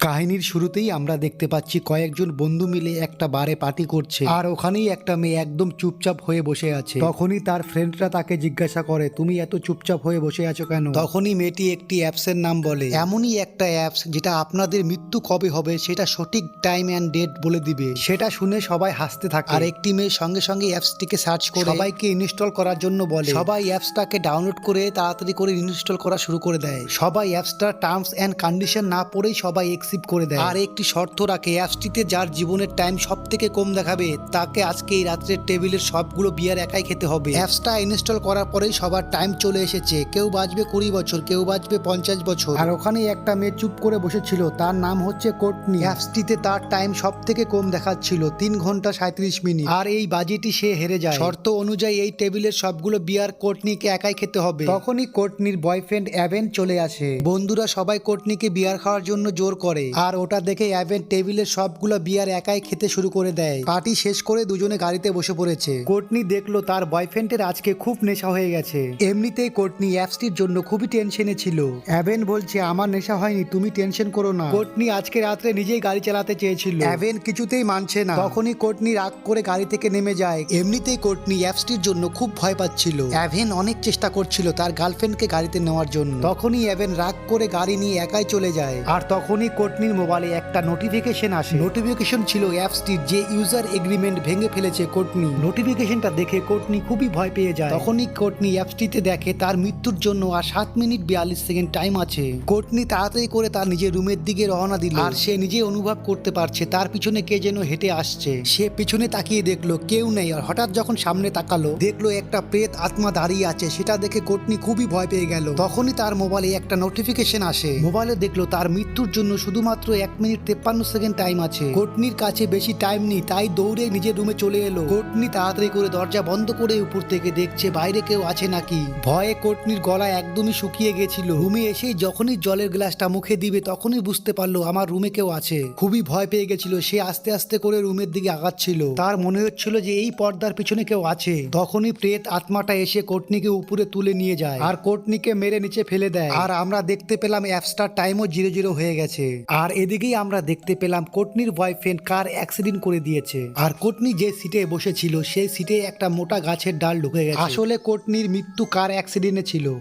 কাহিনীর শুরুতেই আমরা দেখতে পাচ্ছি কয়েকজন বন্ধু মিলে একটা বারে পার্টি করছে। আর ওখানেই একটা মেয়ে একদম চুপচাপ হয়ে বসে আছে। তখনই তার ফ্রেন্ডরা তাকে জিজ্ঞাসা করে, তুমি এত চুপচাপ হয়ে বসে আছো কেন? তখনই মেয়েটি একটি অ্যাপসের নাম বলে। এমনই একটা অ্যাপস যেটা আপনাদের মৃত্যু কবে হবে সেটা সঠিক টাইম অ্যান্ড ডেট বলে দিবে। সেটা শুনে সবাই হাসতে থাকে। আর একটি মেয়ে সঙ্গে সঙ্গে অ্যাপসটিকে সার্চ করে। সবাইকে ইনস্টল করার জন্য বলে। সবাই অ্যাপসটাকে ডাউনলোড করে তাড়াতাড়ি করে ইনস্টল করা শুরু করে দেয়। সবাই অ্যাপসটার টার্মস অ্যান্ড কন্ডিশন না পড়েই সবাই অ্যাকসেপ্ট করে দেয়। আর একটি শর্ত রাখে অ্যাপসটিতে যার জীবনের টাইম সব থেকে কম দেখাবে তাকে আজকে এই রাত্রের টেবিলের সবগুলো বিয়ার একাই খেতে হবে। অ্যাপসটা ইনস্টল করার পরেই সবার টাইম চলে এসেছে। কেউ বাঁচবে কুড়ি বছর কেউ বাঁচবে পঞ্চাশ বছর। আর ওখানে একটা মেয়ে চুপ করে বসেছিল তার নাম হচ্ছে কোটনি। অ্যাপসটিতে তার টাইম সব থেকে কম দেখাচ্ছিল তিন ঘণ্টা সাঁত্রিশ মিনিট। আর এই বাজিটি সে হেরে যায়। শর্ত অনুযায়ী এই টেবিলের সবগুলো বিয়ার কোটনিকে একাই খেতে হবে। তখনই কোটনির বয়ফ্রেন্ড অ্যাভেন চলে আসে। বন্ধুরা সবাই কোটনিকে বিয়ার খাওয়ার জন্য জোর করে। আর ওটা দেখে অ্যাভেন টেবিলের সবগুলো বিয়ার একাই খেতে শুরু করে দেয়। পার্টি শেষ করে দুজনে গাড়িতে বসে পড়েছে। কোটনি দেখল তার বয়ফ্রেন্ডের আজকে খুব নেশা হয়ে গেছে। এমনিতেই কোটনি অ্যাপসটির জন্য খুবই টেনশনে ছিল। অ্যাভেন বলছে, আমার নেশা হয়নি, তুমি টেনশন করো না। কোটনি আজকে রাত্রে নিজেই গাড়ি চালাতে চেয়েছিল। অ্যাভেন কিছুতেই মানছে না। তখনই কোটনি রাগ করে গাড়ি থেকে নেমে যায়। এমনিতেই কোটনি অ্যাপসটির জন্য খুব ভয় পাচ্ছিল। অ্যাভেন অনেক চেষ্টা করছিল তার গার্লফ্রেন্ডকে গাড়িতে নেওয়ার জন্য। তখনই অ্যাভেন রাগ করে গাড়ি নিয়ে একাই চলে যায়। আর তখনই কোটনির মোবাইলে একটা নোটিফিকেশন আসে। নোটিফিকেশন ছিল অ্যাপসটির যে ইউজার এগ্রিমেন্ট ভেঙে ফেলেছে কোটনি নোটিফিকেশনটা দেখে কোটনি খুবই ভয় পেয়ে যায়। তখনই কোটনি অ্যাপসটিতে দেখে তার মৃত্যুর জন্য আর সাত মিনিট বিয়াল্লিশ সেকেন্ড টাইম আছে। কোটনি তাড়াতাড়ি করে তার নিজের রুমের দিকে রওনা দিল। আর সে নিজে অনুভব করতে পারছে তার পিছনে কে যেন হেঁটে আসছে। সে পিছনে তাকিয়ে দেখল কেউ নেই। আর হঠাৎ যখন সামনে তাকালো দেখল একটা প্রেত আত্মা দাঁড়িয়ে আছে। সেটা দেখে কোটনি খুবই ভয় পেয়ে গেল। তখনই তার মোবাইলে একটা নোটিফিকেশন আসে। মোবাইলে দেখল তার মৃত্যুর জন্য শুধুমাত্র এক মিনিট তেপ্পান্ন সেকেন্ড টাইম আছে। কোটনির কাছে বেশি টাইম নেই, তাই দৌড়ে নিজের রুমে চলে এলো। কোটনি তাড়াতাড়ি করে দরজা বন্ধ করে উপর থেকে দেখছে বাইরে কেউ আছে নাকি। ভয়ে কোটনির গলা একদমই শুকিয়ে গেছিল। রুমে এসেই যখনই জলের গ্লাসটা মুখে দিবে, তখনই বুঝতে পারল আমার রুমে কেউ আছে। খুবই ভয় পেয়ে গেছিল, সে আস্তে আস্তে করে রুমের দিকে আগাচ্ছিল। তার মনে হচ্ছিল যে এই পর্দার পিছনে কেউ আছে। তখনই প্রেত আত্মাটা এসে কোটনিকে উপরে তুলে নিয়ে যায়। আর কোটনিকে মেরে নিচে ফেলে দেয়। আর আমরা দেখতে পেলাম অ্যাপসটার টাইমও জিরো জিরো হয়ে গেছে। আর এদিকেই আমরা দেখতে পেলাম কোটনির বয়ফ্রেন্ড কার অ্যাক্সিডেন্ট করে দিয়েছে। আর কোটনি যে সিটে বসেছিল, সেই সিটে একটা মোটা গাছের ডাল ঢুকে গেছে। আসলে কোটনির মৃত্যু কার অ্যাক্সিডেন্টে ছিল?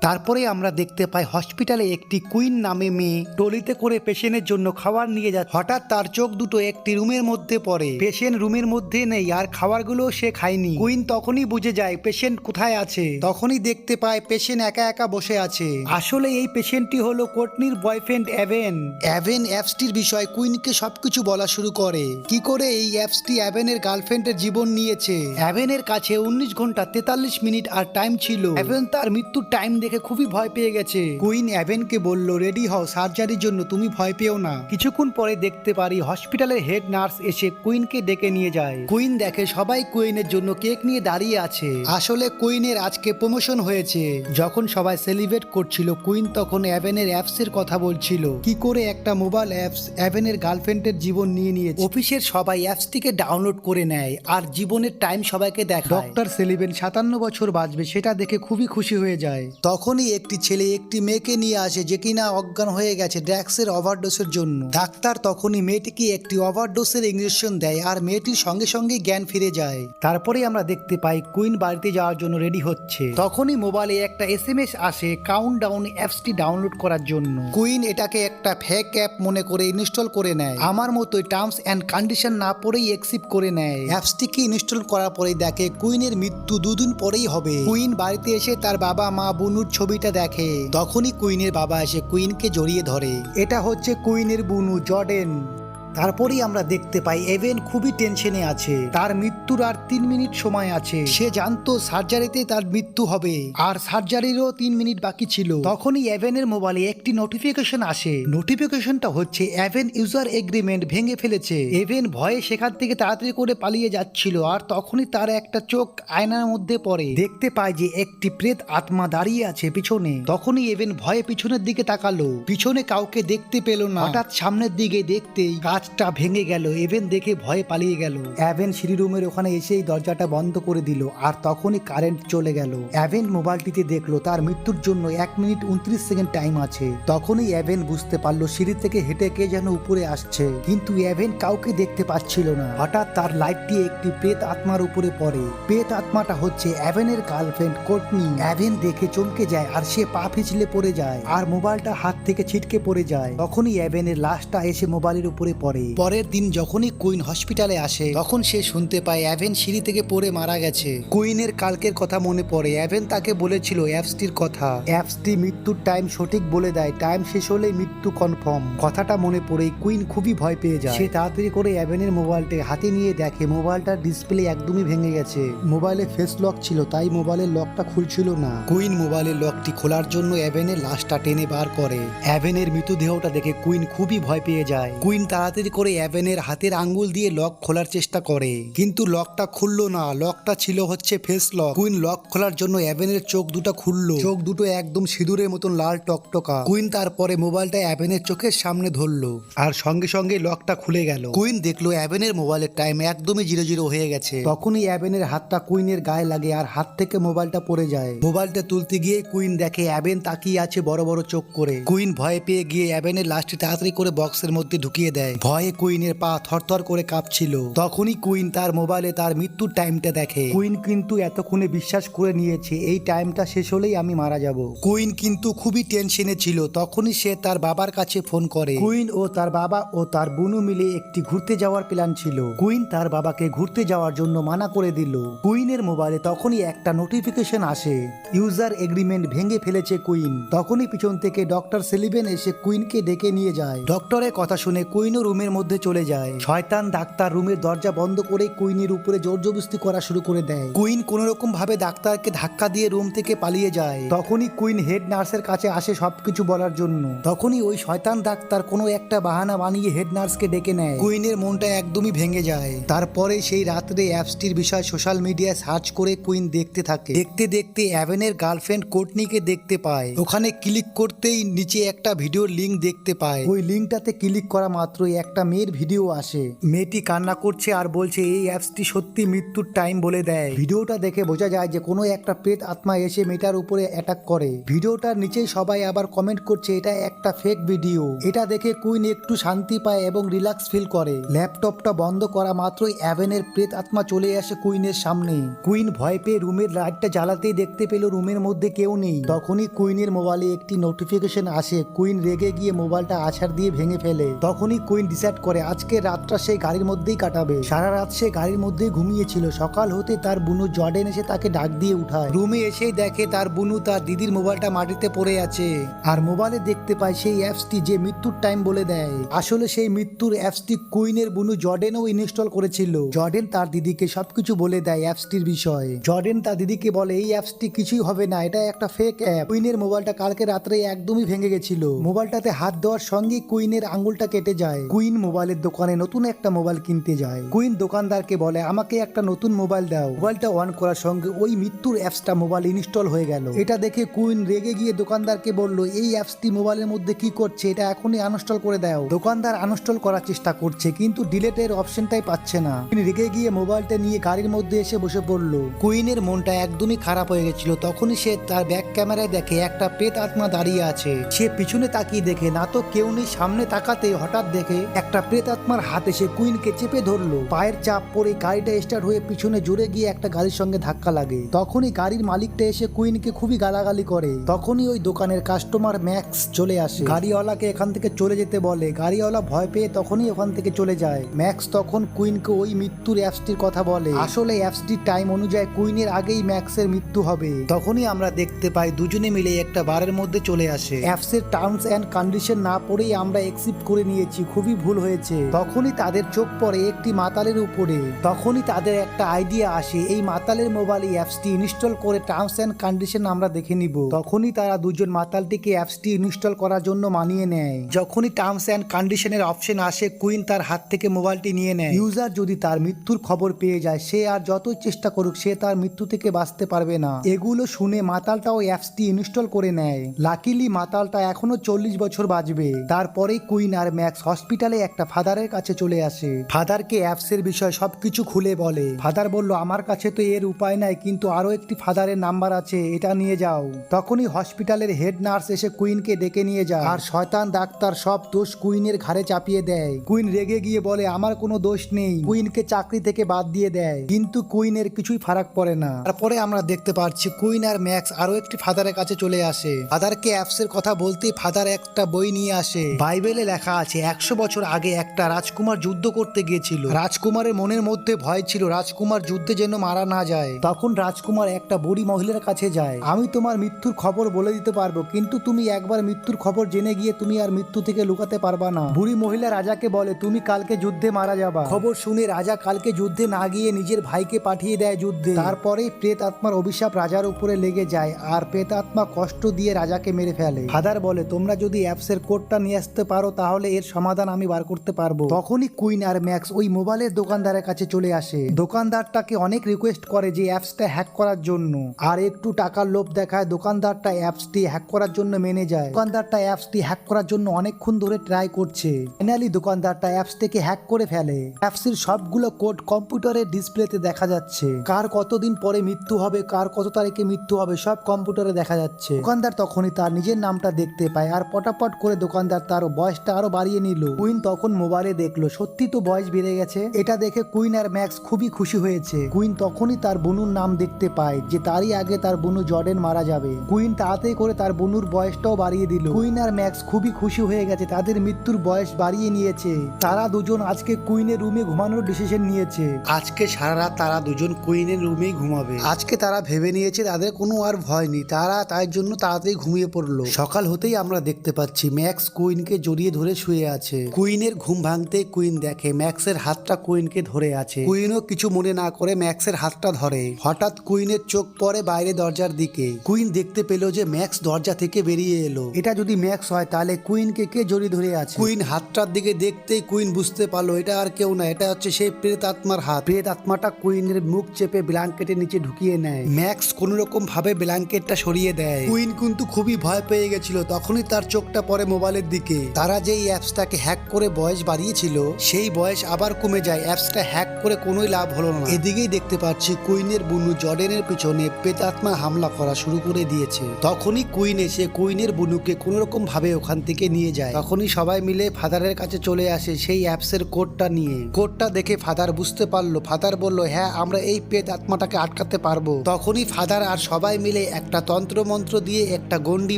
তারপরে আমরা দেখতে পাই হসপিটালে একটি কুইন নামে মেয়ে টলিতে করে পেশেন্টের জন্য খাবার নিয়ে যায় হঠাৎ তার চোখ দুটো একটি রুমের মধ্যে পড়ে। পেশেন্ট রুমের মধ্যে নেই আর খাবারগুলো সে খায়নি। কুইন তখনই বুঝে যায় পেশেন্ট কোথায় আছে। তখনই দেখতে পায় পেশেন্ট একা একা বসে আছে। আসলে এই পেশেন্টটি হলো কোটনির বয়ফ্রেন্ড অ্যাভেন। অ্যাভেন অ্যাপসটির বিষয়ে কুইনকে সবকিছু বলা শুরু করে। কি করে এই অ্যাপসটি অ্যাভেনের গার্লফ্রেন্ডের জীবন নিয়েছে? অ্যাভেনের কাছে উনিশ ঘণ্টা তেতাল্লিশ মিনিট আর টাইম ছিল। অ্যাভেন তার মৃত্যুর টাইম দেখে খুবই ভয় পেয়ে গেছে। কুইন অ্যাভেনকে বলল রেডি হও সার্জারির জন্য তুমি ভয় পেও না। কিছুক্ষণ পরে দেখতে পারি হসপিটালের হেড নার্স এসে কুইনকে ডেকে নিয়ে যায়। কুইন দেখে সবাই কুইনের জন্য কেক নিয়ে দাঁড়িয়ে আছে। আসলে কুইনের আজকে প্রমোশন হয়েছে। যখন সবাই সেলিব্রেট করছিল কুইন তখন অ্যাভেনের অ্যাপস এর কথা বলছিল। কি করে একটা মোবাইল অ্যাপস অ্যাভেনের গার্লফ্রেন্ডের জীবন নিয়ে নিয়েছে? অফিসের সবাই অ্যাপস অ্যাপসটিকে ডাউনলোড করে নেয় আর জীবনের টাইম সবাইকে দেখায়। ডক্টর সেলিবেন সাতান্ন বছর বাঁচবে সেটা দেখে খুবই খুশি হয়ে যায়। তখনই একটি ছেলে একটি মেয়েকে নিয়ে আসে যে কিনা অজ্ঞান হয়ে গেছে ড্রাগসের ওভারডোসের জন্য। ডাক্তার তখনই মেয়েটিকে একটি ওভারডোসের ইঞ্জেকশন দেয় আর মেয়েটির সঙ্গে সঙ্গে জ্ঞান ফিরে যায়। তারপরে আমরা দেখতে পাই কুইন বাড়িতে যাওয়ার জন্য রেডি হচ্ছে। তখনই মোবাইলে একটা এস এম এস আসে কাউন্ট ডাউন অ্যাপসটি ডাউনলোড করার জন্য। কুইন এটাকে একটা ফেক অ্যাপ মনে করে ইনস্টল করে নেয়। আমার মতোই টার্মস অ্যান্ড কন্ডিশন না পড়েই অ্যাকসেপ্ট করে নেয়। অ্যাপসটিকে ইনস্টল করার পরেই দেখে কুইনের মৃত্যু দুদিন পরেই হবে। কুইন বাড়িতে এসে তার বাবা মা বুনুর ছবিটা দেখে তখনই কুইনের বাবা এসে কুইনকে জড়িয়ে ধরে। এটা হচ্ছে কুইনের বুনু জর্ডেন। তারপরেই আমরা দেখতে পাই এভেন খুবই টেনশনে আছে। তার মৃত্যুর আর তিন মিনিট সময় আছে। সে জানতো সার্জারিতে তার মৃত্যু হবে। আর সার্জারিরও তিন মিনিট বাকি ছিল। তখনই এভেনের মোবাইলে একটি নোটিফিকেশন আসে। নোটিফিকেশনটা হচ্ছে, এভেন ইউজার এগ্রিমেন্ট ভেঙে ফেলেছে। এভেন ভয়ে সেখান থেকে তাড়াতাড়ি করে পালিয়ে যাচ্ছিল। আর তখনই তার একটা চোখ আয়নার মধ্যে পড়ে। দেখতে পায় যে একটি প্রেত আত্মা দাঁড়িয়ে আছে পিছনে। তখনই এভেন ভয়ে পিছনের দিকে তাকালো। পিছনে কাউকে দেখতে পেল না। হঠাৎ সামনের দিকে দেখতেই কাঁচটা ভেঙে গেল এভেন দেখে ভয়ে পালিয়ে গেল। অ্যাভেন সিঁড়ি রুমের ওখানে এসেই দরজাটা বন্ধ করে দিল আর তখনই কারেন্ট চলে গেল। অ্যাভেন মোবাইলটিতে দেখল, তার মৃত্যুর জন্য এক মিনিট উনত্রিশ সেকেন্ড টাইম আছে। তখনই অ্যাভেন বুঝতে পারল, সিঁড়ি থেকে হেঁটে কে যেন উপরে আসছে। কিন্তু অ্যাভেন কাউকে দেখতে পাচ্ছিল না। হঠাৎ তার লাইটটি একটি প্রেত আত্মার উপরে পড়ে। প্রেত আত্মাটা হচ্ছে অ্যাভেনের গার্লফ্রেন্ড কোটনি অ্যাভেন দেখে চমকে যায় আর সে পা পিছলে পড়ে যায় আর মোবাইলটা হাত থেকে ছিটকে পড়ে যায়। তখনই অ্যাভেনের লাশটা এসে মোবাইলের উপরে পড়ে। পরের দিন যখনই কুইন হসপিটালে আসে, তখন সে শুনতে পায় অ্যাভেন সিঁড়ি থেকে পড়ে মারা গেছে। কুইনের কালকের কথা মনে পড়ে। অ্যাভেন তাকে বলেছিল অ্যাপসটির কথা। অ্যাপসটি মৃত্যুর টাইম সঠিক বলে দেয়। টাইম শেষ হলেই মৃত্যু কনফার্ম। কথাটা মনে পড়েই কুইন খুবই ভয় পেয়ে যায়। সে তাড়াতাড়ি করে অ্যাভেনের মোবাইলটি হাতে নিয়ে দেখে মোবাইলটার ডিসপ্লে একদমই ভেঙে গেছে। মোবাইলে ফেস লক ছিল, তাই মোবাইলের লকটা খুলছিল না। কুইন মোবাইলের লকটি খোলার জন্য অ্যাভেনের লাশটা টেনে বার করে। অ্যাভেনের মৃতদেহটা দেখে কুইন খুবই ভয় পেয়ে যায়। কুইন তাড়াতাড়ি করে অ্যাভেনের হাতের আঙ্গুল দিয়ে লক খোলার চেষ্টা করে। কিন্তু লকটা খুললো না। লকটা ছিল হচ্ছে ফেস লক কুইন লক খোলার জন্য অ্যাভেনের চোখ দুটো খুললো। চোখ দুটো একদম সিঁদুরের মতন লাল টকটকা। কুইন তারপরে মোবাইলটা অ্যাভেনের চোখের সামনে ধরলো। আর সঙ্গে সঙ্গে লকটা খুলে গেল। কুইন দেখল অ্যাভেনের মোবাইলের টাইম একদমই জিরো জিরো হয়ে গেছে। তখনই অ্যাভেনের হাতটা কুইনের গায়ে লাগে আর হাত থেকে মোবাইলটা পড়ে যায়। মোবাইলটা তুলতে গিয়ে কুইন দেখে অ্যাভেন তাকিয়ে আছে বড় বড় চোখ করে। কুইন ভয় পেয়ে গিয়ে অ্যাভেনের লাশটি তাড়াতাড়ি করে বক্সের মধ্যে ঢুকিয়ে দেয়। ভয়ে কুইনের পা থরথর করে কাঁপছিল। তখনই কুইন তার মোবাইলে তার মৃত্যুর টাইমটা দেখে। কুইন কিন্তু এতক্ষণে বিশ্বাস করে নিয়েছে, এই টাইমটা শেষ হলেই আমি মারা যাব। কুইন কিন্তু খুবই টেনশনে ছিল, তখনই সে তার বাবার কাছে ফোন করে। কুইন ও তার বাবা ও তার বুনু মিলে একটি ঘুরতে যাওয়ার প্ল্যান ছিল। কুইন তার বাবাকে ঘুরতে যাওয়ার জন্য মানা করে দিল। কুইনের মোবাইলে তখনই একটা নোটিফিকেশন আসে। ইউজার এগ্রিমেন্ট ভেঙে ফেলেছে কুইন। তখনই পিছন থেকে ডক্টর সেলিভেন এসে কুইনকে ডেকে নিয়ে যায়। ডক্টরের কথা শুনে কুইনও রুমের মধ্যে চলে যায়। শয়তান ডাক্তার রুমের দরজা বন্ধ করে কুইনের উপরে জোরজবস্তি করা শুরু করে দেয়। কুইন কোন রকম ভাবে ডাক্তারকে ধাক্কা দিয়ে রুম থেকে পালিয়ে যায়। তখনই কুইন হেড নার্সের কাছে আসে সবকিছু বলার জন্য। তখনই ওই শয়তান ডাক্তার কোনো একটা বাহানা বানিয়ে হেড নার্সকে ডেকে নেয়। কুইনের মনটা একদমই ভেঙে যায়। তারপরে সেই রাত্রে অ্যাপসটির বিষয় সোশ্যাল মিডিয়ায় সার্চ করে কুইন দেখতে থাকে। দেখতে দেখতে অ্যাভেনের গার্লফ্রেন্ড কোটনিকে দেখতে পায়। ওখানে ক্লিক করতেই নিচে একটা ভিডিওর লিঙ্ক দেখতে পায়। ওই লিঙ্কটাতে ক্লিক করা মাত্রই একটা মেয়ের ভিডিও আসে। মেয়েটি কান্না করছে আর বলছে, এই অ্যাপসটি সত্যি মৃত্যুর টাইম বলে দেয়। ভিডিওটা দেখে বোঝা যায় যে কোনো একটা প্রেত আত্মা এসে মেয়েটার উপরে অ্যাটাক করে। ভিডিওটার নিচেই সবাই আবার কমেন্ট করছে, এটা একটা ফেক ভিডিও এটা দেখে কুইন একটু শান্তি পায় এবং রিল্যাক্স ফিল করে। ল্যাপটপটা বন্ধ করা মাত্রই অ্যাভেনের প্রেত আত্মা চলে আসে কুইনের সামনে। কুইন ভয় পেয়ে রুমের লাইটটা জ্বালাতেই দেখতে পেল রুমের মধ্যে কেউ নেই। তখনই কুইনের মোবাইলে একটি নোটিফিকেশন আসে। কুইন রেগে গিয়ে মোবাইলটা আছাড় দিয়ে ভেঙে ফেলে। তখনই কুইন ডিসাইড করে আজকে রাতটা সেই গাড়ির মধ্যেই কাটাবে। সারা রাত সে গাড়ির মধ্যেই ঘুমিয়েছিল। সকাল হতে তার বুনু জর্ডেন এসে তাকে ডাক দিয়ে উঠায়। রুমে এসেই দেখে তার বুনু তার দিদির মোবাইলটা মাটিতে পড়ে আছে। আর মোবাইলে দেখতে পায় সেই অ্যাপসটি যে মৃত্যুর টাইম বলে দেয়। আসলে সেই মৃত্যুর অ্যাপসটি কুইনের বুনু জর্ডেনও ইনস্টল করেছিল। জর্ডেন তার দিদিকে সবকিছু বলে দেয় অ্যাপসটির বিষয়ে। জর্ডেন তার দিদিকে বলে, এই অ্যাপসটি কিছুই হবে না, এটা একটা ফেক অ্যাপ কুইনের মোবাইলটা কালকে রাত্রে একদমই ভেঙে গেছিল। মোবাইলটাতে হাত দেওয়ার সঙ্গে কুইনের আঙ্গুলটা কেটে যায়। কুইন মোবাইলের দোকানে নতুন একটা মোবাইল কিনতে যায়। কুইন দোকানদারকে বলে, আমাকে একটা নতুন মোবাইল দাও। মোবাইলটা অন করার সঙ্গে ওই মৃত্যুর অ্যাপসটা মোবাইল ইনস্টল হয়ে গেল। এটা দেখে কুইন রেগে গিয়ে দোকানদারকে বলল, এই অ্যাপসটি মোবাইলের মধ্যে কি করছে? এটা এখনই আনস্টল করে দাও। দোকানদার আনস্টল করার চেষ্টা করছে, কিন্তু ডিলেটের অপশনটাই পাচ্ছে না। কুইন রেগে গিয়ে মোবাইলটা নিয়ে গাড়ির মধ্যে এসে বসে পড়ল। কুইনের মনটা একদমই খারাপ হয়ে গেছিল। তখনই সে তার ব্যাক ক্যামেরায় দেখে একটা প্রেত আত্মা দাঁড়িয়ে আছে। সে পিছনে তাকিয়ে দেখে, না তো কেউ নেই, সামনে তাকাতে হঠাৎ দেখে একটা প্রেত আত্মার হাত এসে কুইনকে চেপে ধরলো। পায়ের চাপ পরে গাড়িটা স্টার্ট হয়ে পিছনে জোরে গিয়ে একটা গাড়ির সঙ্গে ধাক্কা লাগে। তখনই গাড়ির মালিকটা এসে কুইনকে খুবই গালাগালি করে। তখনই ওই দোকানের কাস্টমার ম্যাক্স চলে আসে। গাড়িওয়ালাকে এখান থেকে চলে যেতে বলে। গাড়িওয়ালা ভয় পেয়ে তখনই ওখান থেকে চলে যায়। ম্যাক্স তখন কুইনকে ওই মৃত্যুর অ্যাপসটির কথা বলে। আসলে অ্যাপসটির টাইম অনুযায়ী কুইনের আগেই ম্যাক্সের মৃত্যু হবে। তখনই আমরা দেখতে পাই দুজনে মিলে একটা বারের মধ্যে চলে আসে। অ্যাপসের টার্মস অ্যান্ড কন্ডিশন না পড়েই আমরা একসেপ্ট করে নিয়েছি। খুবই ভুল হয়েছে। তখনই তাদের চোখ পড়ে একটি মাতালের উপরে। তখনই তাদের একটা আইডিয়া আসে, এই মাতালের মোবাইল অ্যাপসটি ইনস্টল করে টার্মস অ্যান্ড কন্ডিশন আমরা দেখে নিব। তখনই তারা দুজন মাতালটিকে অ্যাপসটি ইনস্টল করার জন্য মানিয়ে নেয়। যখনই টার্মস অ্যান্ড কন্ডিশনের অপশন আসে কুইন তার হাত থেকে মোবাইলটি নিয়ে নেয়। ইউজার যদি তার মৃত্যুর খবর পেয়ে যায়, সে আর যতই চেষ্টা করুক, সে তার মৃত্যু থেকে বাঁচতে পারবে না। এগুলো শুনে মাতালটাও অ্যাপসটি ইনস্টল করে নেয়। লাকিলি মাতালটা এখনও চল্লিশ বছর বাঁচবে। তারপরেই কুইন আর ম্যাক্স হসপিটালে হসপিটালে একটা ফাদারের কাছে চলে আসে। ফাদারকে অ্যাপসের বিষয়ে সবকিছু খুলে বলে। ফাদার বলল, আমার কাছে তো এর উপায় নাই, কিন্তু আরও একটি ফাদারের নাম্বার আছে, এটা নিয়ে যাও। তখনই হসপিটালের হেড নার্স এসে কুইনকে ডেকে নিয়ে যায়। আর শয়তান ডাক্তার সব দোষ কুইনের ঘাড়ে চাপিয়ে দেয়। কুইন রেগে গিয়ে বলে, আমার কোনো দোষ নেই। কুইনকে চাকরি থেকে বাদ দিয়ে দেয়। কিন্তু কুইনের কিছুই ফারাক পড়ে না। তারপরে আমরা দেখতে পাচ্ছি কুইন আর ম্যাক্স আরও একটি ফাদারের কাছে চলে আসে। ফাদারকে অ্যাপসের কথা বলতেই ফাদার একটা বই নিয়ে আসে। বাইবেলে লেখা আছে, একশো বছর আগে একটা রাজকুমার যুদ্ধ করতে গিয়েছিল। রাজকুমারের মনের মধ্যে ভয় ছিল, রাজকুমার যুদ্ধে যেন মারা না যায়। তখন রাজকুমার একটা বুড়ি মহিলার কাছে যায়। আমি তোমার মৃত্যুর খবর বলে দিতে পারব, কিন্তু তুমি একবার মৃত্যুর খবর জেনে গিয়ে তুমি আর মৃত্যু থেকে লুকাতে পারবা না। বুড়ি মহিলা রাজাকে বলে, তুমি কালকে যুদ্ধে মারা যাবা। খবর শুনে রাজা কালকে যুদ্ধে না গিয়ে নিজের ভাইকে পাঠিয়ে দেয় যুদ্ধে। তারপরে প্রেত আত্মার অভিশাপ রাজার উপরে লেগে যায় আর প্রেত আত্মা কষ্ট দিয়ে রাজাকে মেরে ফেলে। ফাদার বলে, তোমরা যদি অ্যাপসের কোডটা নিয়ে আসতে পারো, তাহলে এর সমাধান আমি বার করতে পারব। তখনই কুইন আর ম্যাক্স ওই মোবাইলের দোকানদারের কাছে চলে আসে। দোকানদারটাকে অনেক রিকোয়েস্ট করে যে অ্যাপসটা হ্যাক করার জন্য। আর একটু টাকার লোভ দেখায় দোকানদারটা অ্যাপসটি হ্যাক করার জন্য মেনে যায়। দোকানদারটা অ্যাপসটি হ্যাক করার জন্য অনেকক্ষণ ধরে ট্রাই করছে। ফাইনালি দোকানদারটা অ্যাপস থেকে হ্যাক করে ফেলে। অ্যাপসের সবগুলো কোড কম্পিউটারের ডিসপ্লেতে দেখা যাচ্ছে। কার কতদিন পরে মৃত্যু হবে, কার কত তারিখে মৃত্যু হবে, সব কম্পিউটারে দেখা যাচ্ছে। দোকানদার তখনই তার নিজের নামটা দেখতে পায় আর পটাপট করে দোকানদার তার বয়সটা আরও বাড়িয়ে নিল। কুইন তখন মোবাইলে দেখল, সত্যি তো বয়স বেড়ে গেছে। এটা দেখে কুইন আর ম্যাক্স খুবই খুশি হয়েছে। কুইন তখনই তার বনুর নাম দেখতে পায়, যে তারই আগে তার বনু জর্ডেন মারা যাবে। কুইন তাড়াতাড়ি করে তার বনুর বয়সটাও বাড়িয়ে দিল। কুইন আর ম্যাক্স খুবই খুশি হয়ে গেছে, তাদের মৃত্যুর বয়স বাড়িয়ে নিয়েছে। তারা দুজন আজকে কুইনের রুমে ঘুমানোর ডিসিশন নিয়েছে। আজকে সারা রাত তারা দুজন কুইনের রুমেই ঘুমাবে। আজকে তারা ভেবে নিয়েছে, তাদের কোনো আর ভয় নেই। তারা তার জন্য তাড়াতাড়ি ঘুমিয়ে পড়ল। সকাল হতেই আমরা দেখতে পাচ্ছি, ম্যাক্স কুইনকে জড়িয়ে ধরে শুয়ে আছে। কুইনের ঘুম ভাঙতে কুইন দেখে। ম্যাক্সের হাতটা কুইনকে ধরে আছে। কুইনও কিছু মনে না করে ম্যাক্সের হাতটা ধরে। হঠাৎ কুইনের চোখ পড়ে বাইরে দরজার দিকে। কুইন দেখতে পেল যে ম্যাক্স দরজা থেকে বেরিয়ে এলো। এটা যদি ম্যাক্স হয়, তাহলে কুইনকে কে জড়িয়ে ধরে আছে? কুইন হাতটার দিকে দেখতেই কুইন বুঝতে পারল, এটা আর কেউ না, এটা হচ্ছে সেই প্রেত আত্মার হাত। প্রেত আত্মাটা কুইনের মুখ চেপে ব্ল্যাঙ্কেটের নিচে ঢুকিয়ে নেয়। ম্যাক্স কোন রকম ভাবে ব্ল্যাঙ্কেটটা সরিয়ে দেয়। কুইন কিন্তু খুবই ভয় পেয়ে গেছিল, তখনই তার চোখটা পরে মোবাইলের দিকে। তারা যেই অ্যাপসটাকে হ্যাক করে বয়স বাড়িয়েছিল, সেই বয়স আবার কমে যায়। অ্যাপসটা হ্যাক করে কোনোই লাভ হলো না। এদিকেই দেখতে পাচ্ছি কুইনের বুনু জর্ডেনের পিছনে প্রেতাত্মা হামলা করা শুরু করে দিয়েছে। তখনই কুইন এসে কুইনের বুনুকে কোন রকম ভাবে ওখান থেকে নিয়ে যায়। তখনই সবাই মিলে ফাদারের কাছে চলে আসে সেই অ্যাপসের কোডটা নিয়ে। কোডটা দেখে ফাদার বুঝতে পারল। ফাদার বলল হ্যাঁ আমরা এই প্রেত আত্মাটাকে আটকাতে পারব। তখনই ফাদার আর সবাই মিলে একটা তন্ত্র মন্ত্র দিয়ে একটা গন্ডি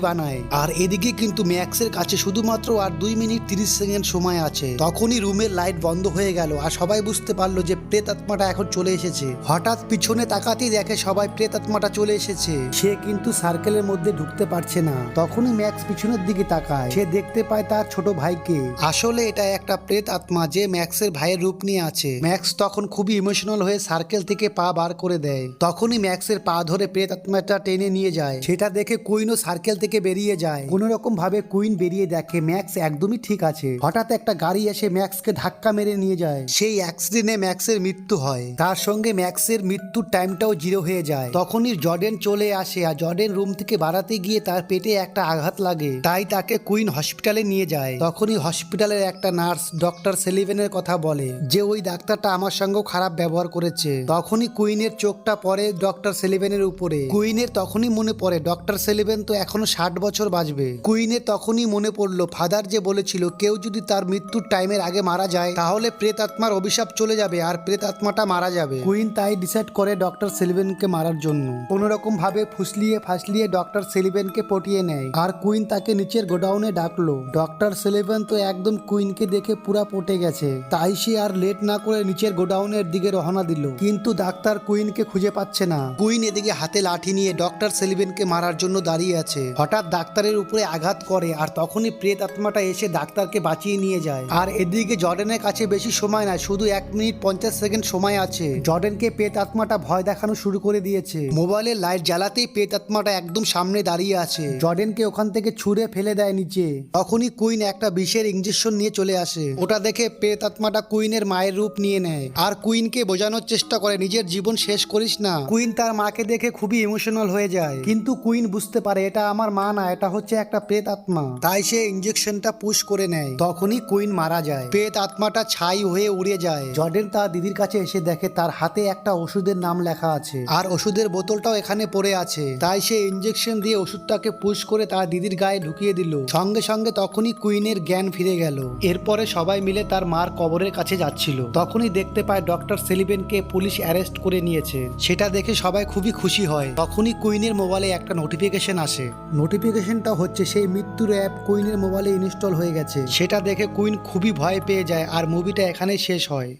বানায়। আর এদিকে কিন্তু ম্যাক্সের কাছে শুধুমাত্র আর দুই মিনিট তিরিশ সেকেন্ড সময় আছে। তখনই রুমের লাইট বন্ধ হয়ে গেল আর সবাই বুঝতে পারল যে প্রেত আত্মাটা এখন চলে এসেছে। হঠাৎ পিছনে তাকাতেই দেখে সবাই প্রেত আত্মাটা চলে এসেছে। সে কিন্তু সার্কেলের মধ্যে ঢুকতে পারছে না। তখনই ম্যাক্স পিছনের দিকে তাকায়। সে দেখতে পায় তার ছোট ভাইকে। আসলে এটা একটা প্রেত আত্মা যে ম্যাক্সের ভাইয়ের রূপ নিয়ে আছে। ম্যাক্স তখন খুবই ইমোশনাল হয়ে সার্কেল থেকে পা বার করে দেয়। তখনই ম্যাক্সের পা ধরে প্রেত আত্মাটা টেনে নিয়ে যায়। সেটা দেখে কুইনও সার্কেল থেকে বেরিয়ে যায়। কোন রকম ভাবে কুইন বেরিয়ে দেখে ম্যাক্স একদমই ঠিক আছে। হঠাৎ একটা গাড়ি এসে ম্যাক্সকে ধাক্কা মেরে নিয়ে যায়। সেই অ্যাক্সিডেন্টে ম্যাক্সের মৃত্যু হয়। তার সঙ্গে ম্যাক্সের মৃত্যুর টাইমটাও জিরো হয়ে যায়। তখনই জর্ডেন চলে আসে আর জর্ডেন রুম থেকে বাড়াতে গিয়ে তার পেটে একটা আঘাত লাগে। তাই তাকে কুইন হসপিটালে নিয়ে যায়। তখনই হসপিটালের একটা নার্স ডক্টর সেলিভেনের কথা বলে যে, ওই ডাক্তারটা আমার সঙ্গেও খারাপ ব্যবহার করেছে। তখনই কুইনের চোখটা পড়ে ডক্টর সেলিভেনের উপরে। কুইনের তখনই মনে পড়ে, ডক্টর সেলিভেন তো এখনও ষাট বছর বাঁচবে। কুইনের তখনই মনে পড়ল, ফাদার যে বলেছিল, কেউ যদি তার মৃত্যুর টাইমের আগে মারা যায়, তাহলে প্রেত আত্মার অভিশাপ চলে যাবে আর প্রেত আত্মাটা মারা যাবে। কুইন তাই ডিসাইড করে ডক্টর সেলিভেনকে মারার জন্য। কোনো রকম ভাবে ফুসলিয়ে ফাসলিয়ে ডক্টর সেলিভেনকে পটিয়ে নেয়। আর কুইন তাকে নিচের গোডাউনে ডাকলো। ডক্টর সেলিভেন তো একদম কুইনকে দেখে পুরা পটে গেছে। তাই সে আর লেট না করে নিচের গোডাউনের দিকে রওনা দিল। কিন্তু ডাক্তার কুইনকে খুঁজে পাচ্ছে না। কুইন এদিকে হাতে লাঠি নিয়ে ডক্টর সেলিভেনকে মারার জন্য দাঁড়িয়ে আছে। হঠাৎ ডাক্তারের উপরে আঘাত করে আর তখনই প্রেত আত্মাটা এসে ডাক্তারকে বাঁচিয়ে নিয়ে যায়। আর এদিকে জর্ডেনের কাছে বেশি সময় না শুধু এক মিনিট পঞ্চাশ সেকেন্ড সময় আছে। জর্ডেনকে প্রেত আত্মাটা ভয় দেখানো শুরু করে দিয়েছে। মোবাইলের লাইট জ্বালাতেই প্রেত আত্মাটা একদম সামনে দাঁড়িয়ে আছে। জর্ডেনকে ওখান থেকে ছুঁড়ে ফেলে দেয় নিচে। তখনই কুইন একটা বিষের ইঞ্জেকশন নিয়ে চলে আসে। ওটা দেখে প্রেত আত্মাটা কুইনের মায়ের রূপ নিয়ে নেয়। আর কুইনকে বোঝানোর চেষ্টা করে, নিজের জীবন শেষ করিস না। কুইন তার মাকে দেখে খুবই ইমোশনাল হয়ে যায়। কিন্তু কুইন বুঝতে পারে, এটা আমার মা না, এটা হচ্ছে একটা প্রেত আত্মা। তাই সে ইঞ্জেকশনটা পুশ করে নেয়। তখনই কুইন মারা যায়। পেত আত্মাটা ছাই হয়ে উড়ে যায়। জর্ডেন তার দিদির কাছে এসে দেখে তার হাতে একটা ওষুধের নাম লেখা আছে। আর ওষুধের বোতলটাও এখানে পড়ে আছে। তাই সে ইঞ্জেকশন দিয়ে ওষুধটাকে পুশ করে তার দিদির গায়ে ঢুকিয়ে দিল। সঙ্গে সঙ্গে তখনই কুইনের জ্ঞান ফিরে গেল। এরপরে সবাই মিলে তার মার কবরের কাছে যাচ্ছিল। তখনই দেখতে পায় ডক্টর সেলিবেনকে পুলিশ অ্যারেস্ট করে নিয়েছে। সেটা দেখে সবাই খুবই খুশি হয়। তখনই কুইনের মোবাইলে একটা নোটিফিকেশন আসে। নোটিফিকেশনটা হচ্ছে সেই মৃত্যুর অ্যাপ কুইনের মোবাইলে ইনস্টল হয়ে গেছে। সেটা দেখে কুইন খুবই ভয় পেয়ে যায় আর মুভিটা এখানেই শেষ হয়।